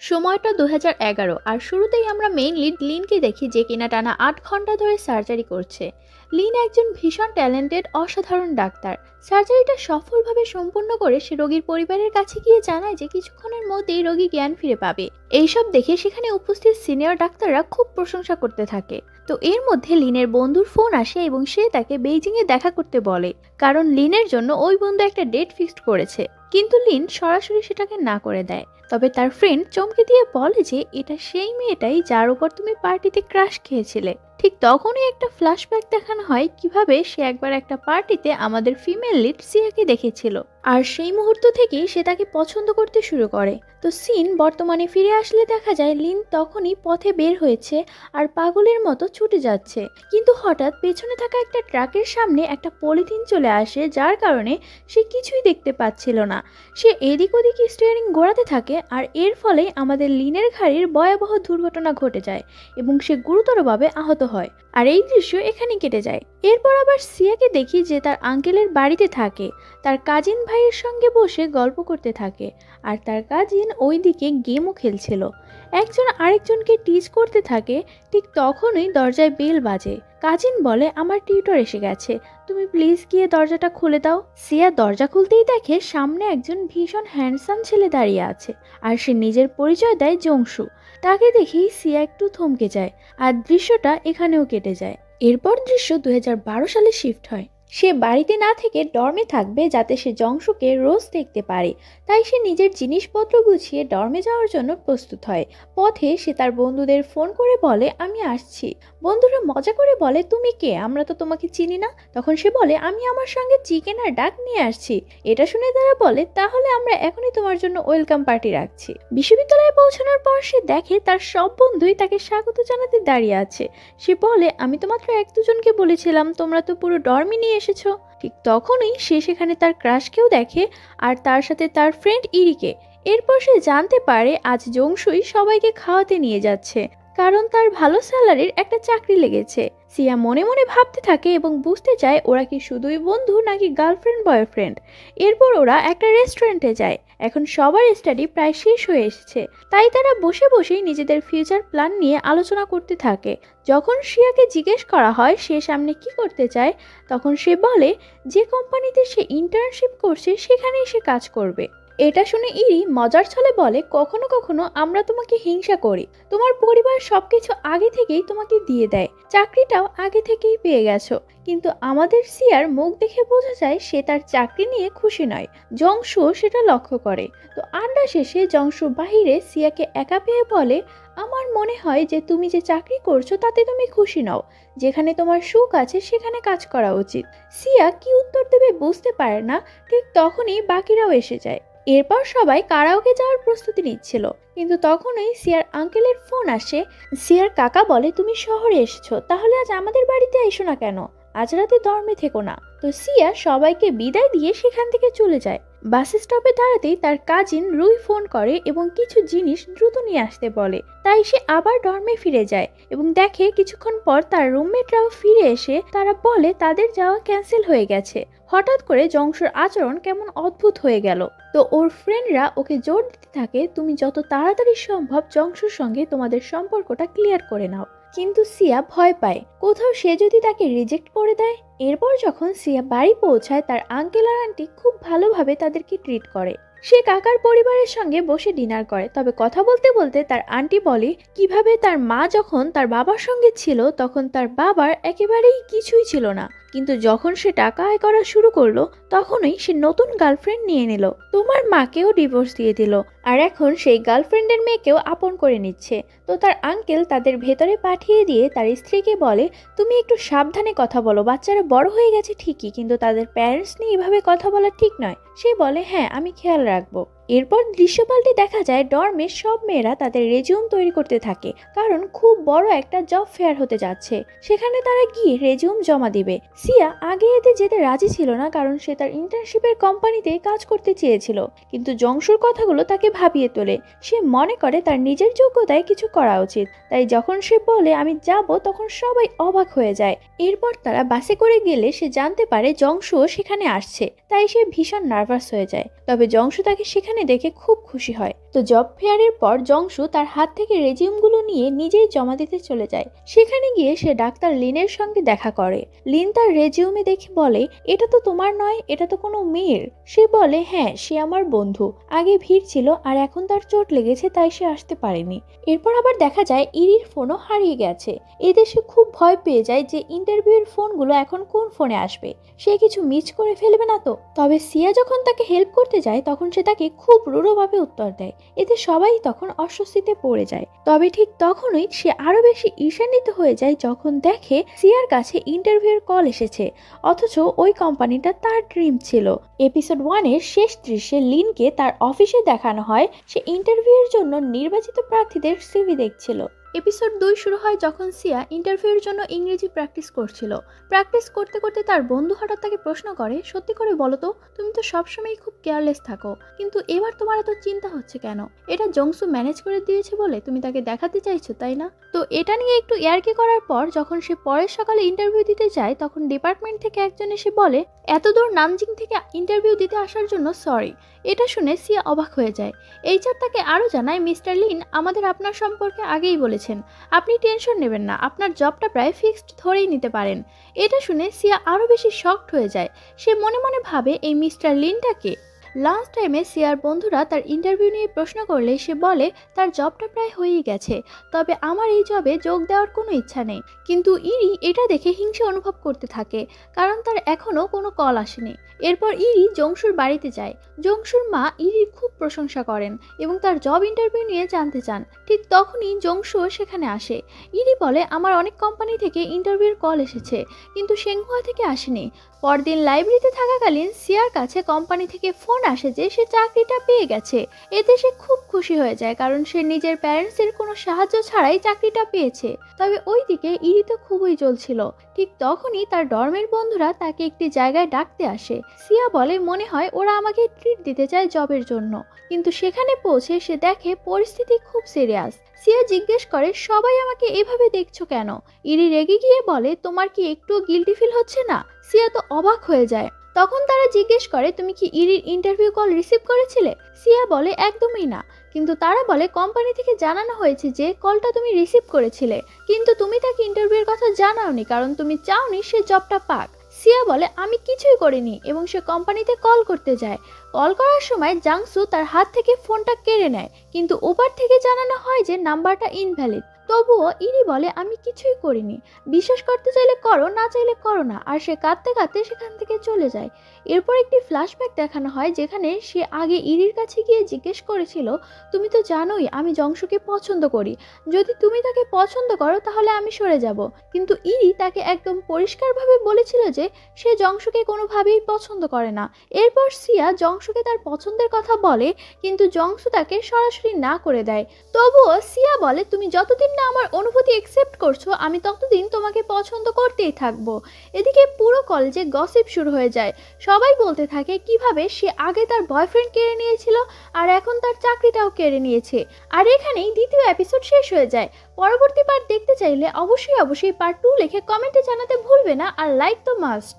সময়টা দু আর শুরুতেই আমরা মেইন লিড লিনকে দেখি যে কিনা টানা আট ঘণ্টা ধরে সার্জারি করছে। লিন একজন ভীষণ ট্যালেন্টেড অসাধারণ ডাক্তার। সার্জারিটা সফলভাবে সম্পূর্ণ করে সে রোগীর পরিবারের কাছে গিয়ে জানায় যে কিছুক্ষণের মধ্যেই রোগী জ্ঞান ফিরে পাবে। এইসব দেখে সেখানে উপস্থিত সিনিয়র ডাক্তাররা খুব প্রশংসা করতে থাকে। তো এর মধ্যে লিনের বন্ধুর ফোন আসে এবং সে তাকে বেইজিংয়ে দেখা করতে বলে। কারণ লিনের জন্য ওই বন্ধু একটা ডেট ফিক্সড করেছে। কিন্তু লিন সরাসরি সেটাকে না করে দেয়। তবে তার ফ্রেন্ড চমকে দিয়ে বলে যে, এটা সেই মেয়েটাই যার উপর তুমি পার্টিতে ক্রাশ খেয়েছিলে। ঠিক তখনই একটা ফ্ল্যাশব্যাক দেখানো হয় কীভাবে সে একবার একটা পার্টিতে আমাদের ফিমেল লিড সিয়াকে দেখেছিল। আর সেই মুহূর্ত থেকেই সে তাকে পছন্দ করতে শুরু করে। তো সিন বর্তমানে ফিরে আসলে দেখা যায় লিন তখনই পথে বের হয়েছে আর পাগলের মতো ছুটে যাচ্ছে। কিন্তু হঠাৎ পেছনে থাকা একটা ট্রাকের সামনে একটা পলিথিন চলে আসে যার কারণে সে কিছুই দেখতে পাচ্ছিল না। সে এদিক ওদিক স্টিয়ারিং গোড়াতে থাকে আর এর ফলে আমাদের লিনের ঘাড়ির ভয়াবহ দুর্ঘটনা ঘটে যায় এবং সে গুরুতরভাবে আহত হয়, আর এই দৃশ্য এখানে কেটে যায়। এরপর আবার সিয়াকে দেখি যে তার আঙ্কেলের বাড়িতে থাকে, তার কাজিন ভাইয়ের সঙ্গে বসে গল্প করতে থাকে, আর তার কাজিন ওইদিকে গেমও খেলছিল। একজন আরেকজনকে টিচ করতে থাকে, ঠিক তখনই দরজায় বেল বাজে। কাজিন বলে, আমার টিউটর এসে গেছে, তুমি প্লিজ গিয়ে দরজাটা খুলে দাও। সিয়া দরজা খুলতেই দেখে সামনে একজন ভীষণ হ্যান্ডসাম ছেলে দাঁড়িয়ে আছে, আর সে নিজের পরিচয় দেয় জংশু। তাকে দেখেই সিয়া একটু থমকে যায় আর দৃশ্যটা এখানেও কেটে যায়। এরপর দৃশ্য দু হাজার বারো সালে শিফট হয়। সে বাড়িতে না থেকে ডর্মে থাকবে যাতে সে জংশুকে রোজ দেখতে পারে। তাই সে নিজের জিনিসপত্র গুছিয়ে ডর্মে যাওয়ার জন্য প্রস্তুত হয়। পথে সে তার বন্ধুদের ফোন করে বলে, আমি আসছি। বন্ধুরা মজা করে বলে, তুমি কে? আমরা তো তোমাকে চিনি না। তখন সে বলে, আমি আমার সঙ্গে চিকেন আর ডাক নিয়ে আসছি। এটা শুনে তারা বলে, তাহলে আমরা এখনই তোমার জন্য ওয়েলকাম পার্টি রাখছি। বিশ্ববিদ্যালয়ে পৌঁছানোর পর সে দেখে তার সব বন্ধুই তাকে স্বাগত জানাতে দাঁড়িয়ে আছে। সে বলে, আমি তো মাত্র এক দুজনকে বলেছিলাম, তোমরা তো পুরো ডর্মি নিয়ে এসেছ? ঠিক তখনই সে সেখানে তার ক্রাশকেও দেখে আর তার সাথে তার ফ্রেন্ড ইরিকে। এরপর সে জানতে পারে আজ জংশুই সবাইকে খাওয়াতে নিয়ে যাচ্ছে। কারণ তার ভালো স্যালারির একটা চাকরি লেগেছে। সিয়া মনে মনে ভাবতে থাকে এবং বুঝতে চায় ওরা কি শুধুই বন্ধু নাকি গার্লফ্রেন্ড, বয়ফ্রেন্ড। এরপর ওরা একটা রেস্টুরেন্টে যায়। এখন সবার স্টাডি প্রায় শেষ হয়ে এসেছে। তাই তারা বসে বসেই নিজেদের ফিউচার প্ল্যান নিয়ে আলোচনা করতে থাকে। যখন শিয়াকে জিজ্ঞেস করা হয় সে সামনে কি করতে চায়, তখন সে বলে, যে কোম্পানিতে সে ইন্টার্নশিপ করছে, সেখানেই সে কাজ করবে। এটা শুনে ইরি মজার ছলে বলে, কখনো কখনো আমরা তোমাকে হিংসা করি। তোমার পরিবার সবকিছু আগে থেকেই তোমাকে দিয়ে দেয়। চাকরিটাও আগে থেকেই পেয়ে গেছো। কিন্তু আমাদের সিয়ার মুখ দেখে বোঝা যায় সে তার চাকরি নিয়ে খুশি নয়। জংশু সেটা লক্ষ্য করে। তো আড্ডা শেষে জংশু বাহিরে সিয়াকে একা পেয়ে বলে, আমার মনে হয় যে তুমি যে চাকরি করছ তাতে তুমি খুশি নও। যেখানে তোমার সুখ আছে সেখানে কাজ করা উচিত। সিয়া কি উত্তর দেবে বুঝতে পারে না, ঠিক তখনই বাকিরাও এসে যায়। এরপর সবাই কারাওকে যাওয়ার প্রস্তুতি নিচ্ছিল। কিন্তু তখনই সিয়ার আঙ্কেলের ফোন আসে, সিয়ার কাকা বলে তুমি শহরে এসেছ, তাহলে আজ আমাদের বাড়িতে এসো না কেন? আজ রাতে ধর্মে থেকো না। তো সিয়া সবাইকে বিদায় দিয়ে সেখান থেকে চলে যায়। বাস স্টপে দাঁড়াতেই তার কাজিন রুই ফোন করে এবং কিছু জিনিস দ্রুত নিয়ে আসতে বলে। তাই সে আবার ডর্মে ফিরে যায় এবং দেখে কিছুক্ষণ পর তার রুমমেটরাও ফিরে এসে তারা বলে তাদের যাওয়া ক্যান্সেল হয়ে গেছে। হঠাৎ করে জংশুর আচরণ কেমন অদ্ভুত হয়ে গেল। তো ওর ফ্রেন্ডরা ওকে জোর দিতে থাকে, তুমি যত তাড়াতাড়ি সম্ভব জংশুর সঙ্গে তোমাদের সম্পর্কটা ক্লিয়ার করে নাও। কিন্তু সিয়া ভয় পায়। কোথাও সে যদি তাকে রিজেক্ট করে দেয়, এরপর যখন সিয়া বাড়ি পৌঁছায়, তার আঙ্কেল আর আন্টি খুব ভালোভাবে তাদেরকে ট্রিট করে। সে কাকার পরিবারের সঙ্গে বসে ডিনার করে। তবে কথা বলতে বলতে তার আন্টি বলে, কীভাবে তার মা যখন তার বাবার সঙ্গে ছিল, তখন তার বাবার একেবারেই কিছুই ছিল না। কিন্তু যখন সে টাকা আয় করা শুরু করল, তখনই সে নতুন গার্লফ্রেন্ড নিয়ে নিল। তোমার মাকেও ডিভোর্স দিয়ে দিল। আর এখন সেই গার্লফ্রেন্ডের মেয়েকেও আপন করে নিচ্ছে। তো তার আঙ্কেল তাদের ভেতরে পাঠিয়ে দিয়ে তার স্ত্রীকে বলে, তুমি একটু সাবধানে কথা বলো। বাচ্চারা বড় হয়ে গেছে ঠিকই, কিন্তু তাদের প্যারেন্টস নিয়ে এভাবে কথা বলা ঠিক নয়। সে বলে হ্যাঁ আমি খেয়াল রাখব। এরপর দৃশ্যপাল্টে দেখা যায়, ডর্মে সব মেয়েরা তাদের রেজিউম তৈরি করতে থাকে। কারণ খুব বড় একটা জব ফেয়ার হতে যাচ্ছে। সেখানে তারা গিয়ে রেজিউম জমা দিবে। সিয়া আগে এতে যেতে রাজি ছিল না, কারণ সে তার ইন্টার্নশিপের কোম্পানিতে কাজ করতে চেয়েছিল। কিন্তু জংশুর কথাগুলো তাকে ভাবিয়ে তোলে। সে মনে করে তার নিজের যোগ্যতায় কিছু করা উচিত। তাই যখন সে বলে, আমি যাব, তখন সবাই অবাক হয়ে যায়। এরপর তারা বাসে করে গেলে সে জানতে পারে জংশুও সেখানে আসছে। তাই সে ভীষণ নার্ভাস হয়ে যায়। তবে জংশু তাকে সেখানে সেখানে দেখে খুব খুশি হয়। তো জব ফেয়ারের পর জংশু তার হাত থেকে রেজিউমগুলো নিয়ে নিজেই জমা দিতে চলে যায়। সেখানে গিয়ে সে ডাক্তার লিনের সঙ্গে দেখা করে। লিন তার রেজিউমে দেখে বলে, এটা তো তোমার নয়, এটা তো কোনো মেয়ের। সে বলে হ্যাঁ সে আমার বন্ধু। আগে ভিড় ছিল আর এখন তার চোট লেগেছে, তাই সে আসতে পারেনি। এরপর আবার দেখা যায় ইরির ফোনও হারিয়ে গেছে। এদেশে খুব ভয় পেয়ে যায় যে ইন্টারভিউয়ের ফোনগুলো এখন কোন ফোনে আসবে। সে কিছু মিস করে ফেলবে না তো? তবে সিয়া যখন তাকে হেল্প করতে যায়, তখন সে তাকে খুব রূঢ়ভাবে উত্তর দেয়। এতে সবাই তখন অস্বস্তিতে পড়ে যায়। তবে ঠিক তখনই সে আরও বেশি ঈর্ষান্বিত হয়ে যায় যখন দেখে সিয়ার কাছে ইন্টারভিউর কল এসেছে। অথচ ওই কোম্পানিটা তার ড্রিম ছিল। এপিসোড ওয়ানের শেষ দৃশ্যে লিনকে তার অফিসে দেখানো হয়। সে ইন্টারভিউয়ের জন্য নির্বাচিত প্রার্থীদের সিভি দেখছিল। এপিসোড দুই শুরু হয় যখন সিয়া ইন্টারভিউয়ের জন্য ইংরেজি প্র্যাকটিস করছিল। প্র্যাকটিস করতে করতে তার বন্ধু হঠাৎ তাকে প্রশ্ন করে, সত্যি করে বলো তো, তুমি তো সবসময় খুব কেয়ারলেস থাকো, কিন্তু এবার তোমার এত চিন্তা হচ্ছে কেন? এটা জংসু ম্যানেজ করে দিয়েছে বলে তুমি তাকে দেখাতে চাইছো, তাই না? তো এটা নিয়ে একটু ইয়ার্কি করার পর যখন সে পরের সকালে ইন্টারভিউ দিতে যায়, তখন ডিপার্টমেন্ট থেকে একজন এসে বলে এত দূর নামজিং থেকে ইন্টারভিউ দিতে আসার জন্য সরি এটা শুনে সিয়া অবাক হয়ে যায়। এইচআর তাকে আরও জানায়, মিস্টার লিন আমাদের আপনার সম্পর্কে আগেই বলেছেন। আপনি টেনশন নেবেন না, আপনার জবটা প্রায় ফিক্সড ধরেই নিতে পারেন। এটা শুনে সিয়া আরও বেশি শক্ট হয়ে যায়। সে মনে মনে ভাবে, এই মিস্টার লিনটাকে লাস্ট টাইমে সিয়ার বন্ধুরা তার ইন্টারভিউ নিয়ে প্রশ্ন করলে সে বলে, তার জবটা প্রায় হয়েই গেছে। তবে আমার এই জবে যোগ দেওয়ার কোনো ইচ্ছা নেই। কিন্তু ইরি এটা দেখে হিংসা অনুভব করতে থাকে, কারণ তার এখনও কোনো কল আসেনি। এরপর ইরি জংশুর বাড়িতে যায়। জংশুর মা ইরির খুব প্রশংসা করেন এবং তার জব ইন্টারভিউ নিয়ে জানতে চান। ঠিক তখনই জংশুও সেখানে আসে। ইরি বলে, আমার অনেক কোম্পানি থেকে ইন্টারভিউর কল এসেছে, কিন্তু সেংহুয়া থেকে আসেনি। পরদিন লাইব্রেরিতে থাকাকালীন সিয়ার কাছে কোম্পানি থেকে ফোন আসে যে সে চাকরিটা পেয়ে গেছে। এতে সে খুব খুশি হয়ে যায় কারণ সে নিজের প্যারেন্টসের কোনো সাহায্য ছাড়াই চাকরিটা পেয়েছে। তবে ওইদিকে ইরি তো খুবই জ্বলছিল। ঠিক তখনই তার ডর্মের বন্ধুরা তাকে একটি জায়গায় ডাকতে আসে। সিয়া বলে, মনে হয় ওরা আমাকে ট্রিট দিতে চায় জবের জন্য। কিন্তু সেখানে পৌঁছে সে দেখে পরিস্থিতি খুব সিরিয়াস। সিয়া জিজ্ঞেস করে, সবাই আমাকে এভাবে দেখছ কেন? ইরি রেগে গিয়ে বলে, তোমার কি একটুও গিল্টি ফিল হচ্ছে না? সিয়া তো অবাক হয়ে যায়। তখন তারা জিজ্ঞেস করে, তুমি কি ইরির ইন্টারভিউ কল রিসিভ করেছিলে? সিয়া বলে, একদমই না। কিন্তু তারা বলে, কোম্পানি থেকে জানানো হয়েছে যে কলটা তুমি রিসিভ করেছিলে, কিন্তু তুমি তাকে ইন্টারভিউর কথা জানাওনি, কারণ তুমি চাওনি সে জবটা পাক। সিয়া বলে, আমি কিছুই করিনি এবং সে কোম্পানিতে কল করতে যায়। কল করার সময় জাংসু তার হাত থেকে ফোনটা কেড়ে নেয়, কিন্তু ওপার থেকে জানানো হয় যে নাম্বারটা ইনভ্যালিড তবুও ইরি বলে, আমি কিছুই করিনি। বিশ্বাস করতে চাইলে করো, না চাইলে করো না। আর সে কাঁদতে কাঁদতে সেখান থেকে চলে যায়। এরপর একটি ফ্ল্যাশব্যাক দেখানো হয়, যেখানে সে আগে ইরির কাছে গিয়ে জিজ্ঞেস করেছিল, তুমি তো জানোই, আমি জংশুকে পছন্দ করি। যদি তুমি তাকে পছন্দ করো, তাহলে আমি সরে যাব। কিন্তু ইরি তাকে একদম পরিষ্কারভাবে বলেছিল যে, সে জংশুকে কোনোভাবেই পছন্দ করে না। এরপর সিয়া জংশুকে তার পছন্দের কথা বলে, কিন্তু জংশু তাকে সরাসরি না করে দেয়। তবুও সিয়া বলে, তুমি যতদিন না আমার অনুভূতি একসেপ্ট করছ, আমি ততদিন তোমাকে পছন্দ করতেই থাকব। এদিকে পুরো কলেজে গসিপ শুরু হয়ে যায়। সবাই বলতে থাকে কীভাবে সে আগে তার বয়ফ্রেন্ড কেড়ে নিয়েছিল আর এখন তার চাকরিটাও কেড়ে নিয়েছে। আর এখানেই দ্বিতীয় এপিসোড শেষ হয়ে যায়। পরবর্তী পার্ট দেখতে চাইলে অবশ্যই অবশ্যই পার্ট টু লিখে কমেন্টে জানাতে ভুলবে না আর লাইক তো মাস্ট